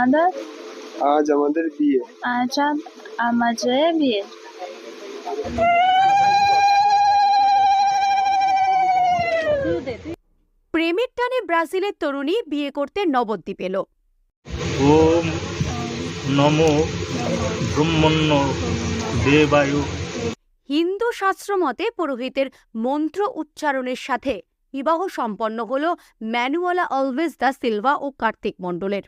আদর আজ আমাদের বিয়ে। আজ আমাদের বিয়ে। প্রেমের টানে ব্রাজিলের তরুণী বিয়ে করতে নবদ্বীপ এলো। ওম নমো ব্রহ্মণ্য দেবায়ু। হিন্দু শাস্ত্র মতে পুরোহিতের মন্ত্র উচ্চারণের সাথে বিবাহ সম্পন্ন হল ম্যানুয়ালা অলভেজ দা সিলভা ও কার্তিক মণ্ডলের।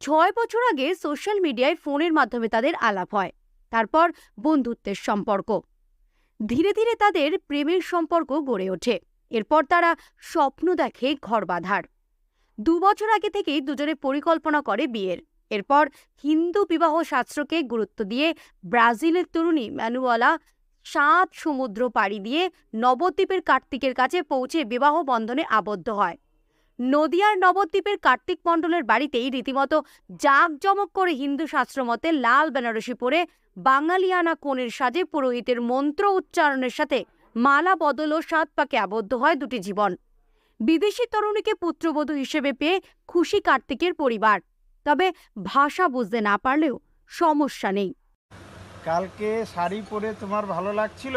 ছয় বছর আগে সোশ্যাল মিডিয়ায় ফোনের মাধ্যমে তাদের আলাপ হয়, তারপর বন্ধুত্বের সম্পর্ক। ধীরে ধীরে তাদের প্রেমের সম্পর্ক গড়ে ওঠে, এরপর তারা স্বপ্ন দেখে ঘর বাঁধার। দু বছর আগে থেকেই দুজনে পরিকল্পনা করে বিয়ের, এরপর হিন্দু বিবাহ শাস্ত্রকে গুরুত্ব দিয়ে ব্রাজিলের তরুণী ম্যানুয়ালা সাত সমুদ্র পাড়ি দিয়ে নবদ্বীপের কার্তিকের কাছে পৌঁছে বিবাহ বন্ধনে আবদ্ধ হয়। নদিয়ার নবদ্বীপের কার্তিক মণ্ডলের বাড়িতেই রীতিমতো জাঁকজমক করে হিন্দু শাস্ত্র মতে লাল বেনারসি পরে বাঙালিয়ানা কোণের সাজে পুরোহিতের মন্ত্র উচ্চারণের সাথে মালা, বদল ও সাত পাকে আবদ্ধ হয় দুটি জীবন। বিদেশি তরুণীকে পুত্রবধূ হিসেবে পেয়ে খুশি কার্তিকের পরিবার। তবে ভাষা বুঝতে না পারলেও সমস্যা নেই। কালকে শাড়ি পরে তোমার ভালো লাগছিল?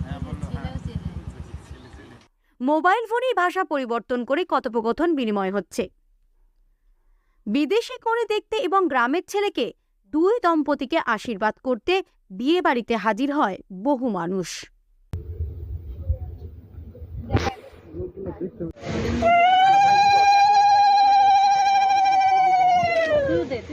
হ্যাঁ বলো হ্যাঁ। মোবাইল ফোনেই ভাষা পরিবর্তন করে কথোপকথন বিনিময় হচ্ছে। বিদেশে করে দেখতে এবং গ্রামের ছেলেকে দুই দম্পতিকে আশীর্বাদ করতে বিয়ে বাড়িতে হাজির হয় বহু মানুষ।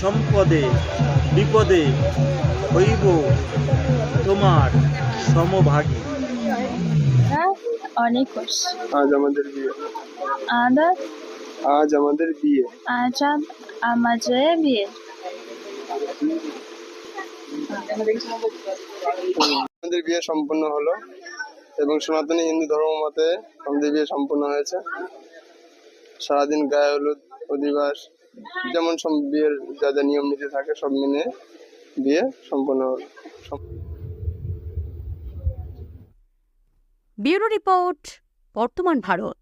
সম্পদে বিপদে হইব তোমার সমভাগী। হ্যাঁ অনেক খুশি। আজ আমাদের বিয়ে। আদর আজ আমাদের বিয়ে। আজ আমাদের বিয়ে। আমাদের বিয়ে সম্পূর্ণ হলো এবং সনাতনী হিন্দু ধর্ম মতে আমাদের বিয়ে সম্পূর্ণ হয়েছে। সারাদিন গায়ে হলুদ অধিবাস যেমন সব বিয়ের যা যা নিয়ম নীতি থাকে সব মেনে বিয়ে সম্পূর্ণ ব্যুরো রিপোর্ট, বর্তমান ভারত।